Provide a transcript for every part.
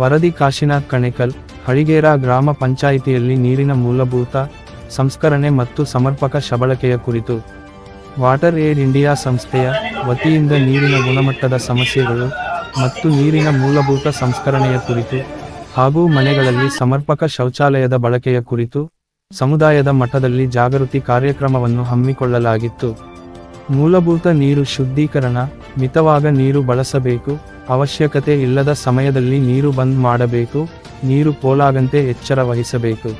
ವರದಿ ಕಾಶಿನಾಥ್ ಕಣೇಕಲ್, ಹಳಿಗೇರಾ ಗ್ರಾಮ ಪಂಚಾಯಿತಿಯಲ್ಲಿ ನೀರಿನ ಮೂಲಭೂತ ಸಂಸ್ಕರಣೆ ಮತ್ತು ಸಮರ್ಪಕ ಶಬಳಕೆಯ ಕುರಿತು ವಾಟರ್ ಏಡ್ ಇಂಡಿಯಾ ಸಂಸ್ಥೆಯ ವತಿಯಿಂದ ನೀರಿನ ಗುಣಮಟ್ಟದ ಸಮಸ್ಯೆಗಳು ಮತ್ತು ನೀರಿನ ಮೂಲಭೂತ ಸಂಸ್ಕರಣೆಯ ಕುರಿತು ಹಾಗೂ ಮನೆಗಳಲ್ಲಿ ಸಮರ್ಪಕ ಶೌಚಾಲಯದ ಬಳಕೆಯ ಕುರಿತು ಸಮುದಾಯದ ಮಟ್ಟದಲ್ಲಿ ಜಾಗೃತಿ ಕಾರ್ಯಕ್ರಮವನ್ನು ಹಮ್ಮಿಕೊಳ್ಳಲಾಗಿತ್ತು. ಮೂಲಭೂತ ನೀರು ಶುದ್ಧೀಕರಣ ಮಿತವಾಗ ನೀರು ಬಳಸಬೇಕು ಅವಶ್ಯಕತೆ ಇಲ್ಲದ ಸಮಯದಲ್ಲಿ ನೀರು ಬಂದ್ ಮಾಡಬೇಕು, ನೀರು ಪೋಲಾಗಂತೆ ಎಚ್ಚರ ವಹಿಸಬೇಕು.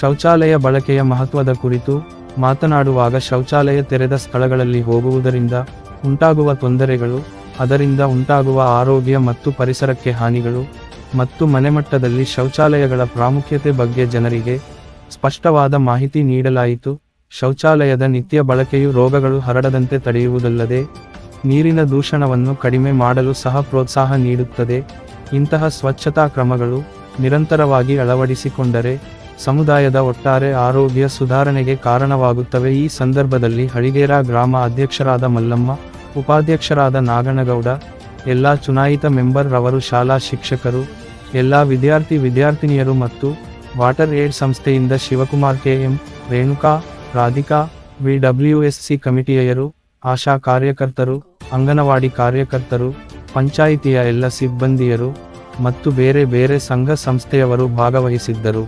ಶೌಚಾಲಯ ಬಳಕೆಯ ಮಹತ್ವದ ಕುರಿತು ಮಾತನಾಡುವಾಗ ಶೌಚಾಲಯ ತೆರೆದ ಸ್ಥಳಗಳಲ್ಲಿ ಹೋಗುವುದರಿಂದ ಉಂಟಾಗುವ ತೊಂದರೆಗಳು, ಅದರಿಂದ ಉಂಟಾಗುವ ಆರೋಗ್ಯ ಮತ್ತು ಪರಿಸರಕ್ಕೆ ಹಾನಿಗಳು ಮತ್ತು ಮನೆಮಟ್ಟದಲ್ಲಿ ಶೌಚಾಲಯಗಳ ಪ್ರಾಮುಖ್ಯತೆ ಬಗ್ಗೆ ಜನರಿಗೆ ಸ್ಪಷ್ಟವಾದ ಮಾಹಿತಿ ನೀಡಲಾಯಿತು. ಶೌಚಾಲಯದ ನಿತ್ಯ ಬಳಕೆಯು ರೋಗಗಳು ಹರಡದಂತೆ ತಡೆಯುವುದಲ್ಲದೆ ನೀರಿನ ದೂಷಣವನ್ನು ಕಡಿಮೆ ಮಾಡಲು ಸಹ ಪ್ರೋತ್ಸಾಹ ನೀಡುತ್ತದೆ. ಇಂತಹ ಸ್ವಚ್ಛತಾ ಕ್ರಮಗಳು ನಿರಂತರವಾಗಿ ಅಳವಡಿಸಿಕೊಂಡರೆ ಸಮುದಾಯದ ಒಟ್ಟಾರೆ ಆರೋಗ್ಯ ಸುಧಾರಣೆಗೆ ಕಾರಣವಾಗುತ್ತವೆ. ಈ ಸಂದರ್ಭದಲ್ಲಿ ಹಳಿಗೇರ ಗ್ರಾಮ ಅಧ್ಯಕ್ಷರಾದ ಮಲ್ಲಮ್ಮ, ಉಪಾಧ್ಯಕ್ಷರಾದ ನಾಗನಗೌಡ, ಎಲ್ಲ ಚುನಾಯಿತ ಮೆಂಬರ್ ರವರು, ಶಾಲಾ ಶಿಕ್ಷಕರು, ಎಲ್ಲ ವಿದ್ಯಾರ್ಥಿ ವಿದ್ಯಾರ್ಥಿನಿಯರು ಮತ್ತು ವಾಟರ್ ಏಡ್ ಸಂಸ್ಥೆಯಿಂದ Shivakumar K M, Renuka, Radhika VWSC ಕಮಿಟಿಯರು, ಆಶಾ ಕಾರ್ಯಕರ್ತರು ಅಂಗನವಾಡಿ ಕಾರ್ಯಕರ್ತರು ಪಂಚಾಯಿತಿಯ ಎಲ್ಲ ಸಿಬ್ಬಂದಿಯರು ಮತ್ತು ಬೇರೆ ಬೇರೆ ಸಂಘ ಸಂಸ್ಥೆಯವರು ಭಾಗವಹಿಸಿದ್ದರು.